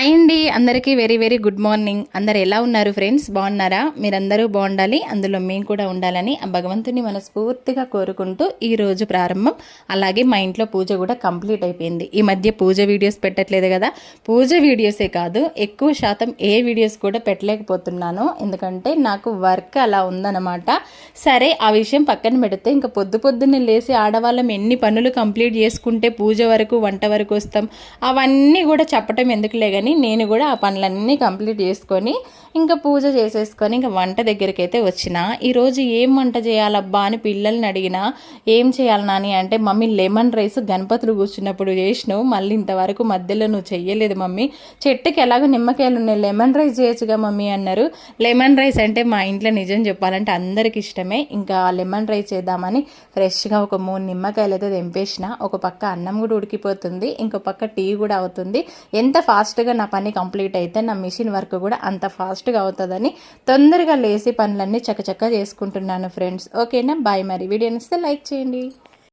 Hi అండి. అందరికీ very very good morning అందరు ఎలా ఉన్నారు ఫ్రెండ్స్ బాగున్నారా? మీరందరూ బాగుండాలి. అందులో మేము కూడా ఉండాలని ఆ భగవంతుని మనస్ఫూర్తిగా కోరుకుంటూ ఈరోజు ప్రారంభం. అలాగే మా ఇంట్లో పూజ కూడా కంప్లీట్ అయిపోయింది. ఈ మధ్య పూజ వీడియోస్ పెట్టట్లేదు కదా. పూజ వీడియోసే కాదు ఎక్కువ శాతం ఏ వీడియోస్ కూడా పెట్టలేకపోతున్నాను. ఎందుకంటే నాకు వర్క్ అలా ఉందన్నమాట. సరే ఆ విషయం పక్కన పెడితే ఇంకా పొద్దు పొద్దున్నే లేసి ఆడవాళ్ళం ఎన్ని పనులు కంప్లీట్ చేసుకుంటే పూజ వరకు వంట వరకు వస్తాం. అవన్నీ కూడా చెప్పటం ఎందుకులే కానీ నేను కూడా ఆ పనులన్నీ కంప్లీట్ చేసుకొని ఇంకా పూజ చేసేసుకొని ఇంకా వంట దగ్గరికి అయితే వచ్చిన ఈరోజు ఏం వంట చేయాలబ్బా అని పిల్లల్ని అడిగినా ఏం చేయాలి నాని? అంటే మమ్మీ లెమన్ రైస్ గణపతులు కూర్చున్నప్పుడు చేసినావు. మళ్ళీ ఇంతవరకు మధ్యలో నువ్వు చెయ్యలేదు మమ్మీ. చెట్టుకి ఎలాగో నిమ్మకాయలు ఉన్నాయి. లెమన్ రైస్ చేయొచ్చుగా మమ్మీ అన్నారు. లెమన్ రైస్ అంటే మా ఇంట్లో నిజం చెప్పాలంటే అందరికి ఇష్టమే. ఇంకా లెమన్ రైస్ చేద్దామని ఫ్రెష్గా ఒక మూడు నిమ్మకాయలు అయితే తెంపేసిన. ఒక పక్క అన్నం కూడా ఉడికిపోతుంది. ఇంకో పక్క టీ కూడా అవుతుంది. ఎంత ఫాస్ట్గా నా పని కంప్లీట్ అయితే నా మిషన్ వర్క్ కూడా అంత ఫాస్ట్గా అవుతుందని తొందరగా లేసి పనులన్నీ చకచక్క చేసుకుంటున్నాను ఫ్రెండ్స్. ఓకేనా? బాయ్ మరి. వీడియో ఇస్తే లైక్ చేయండి.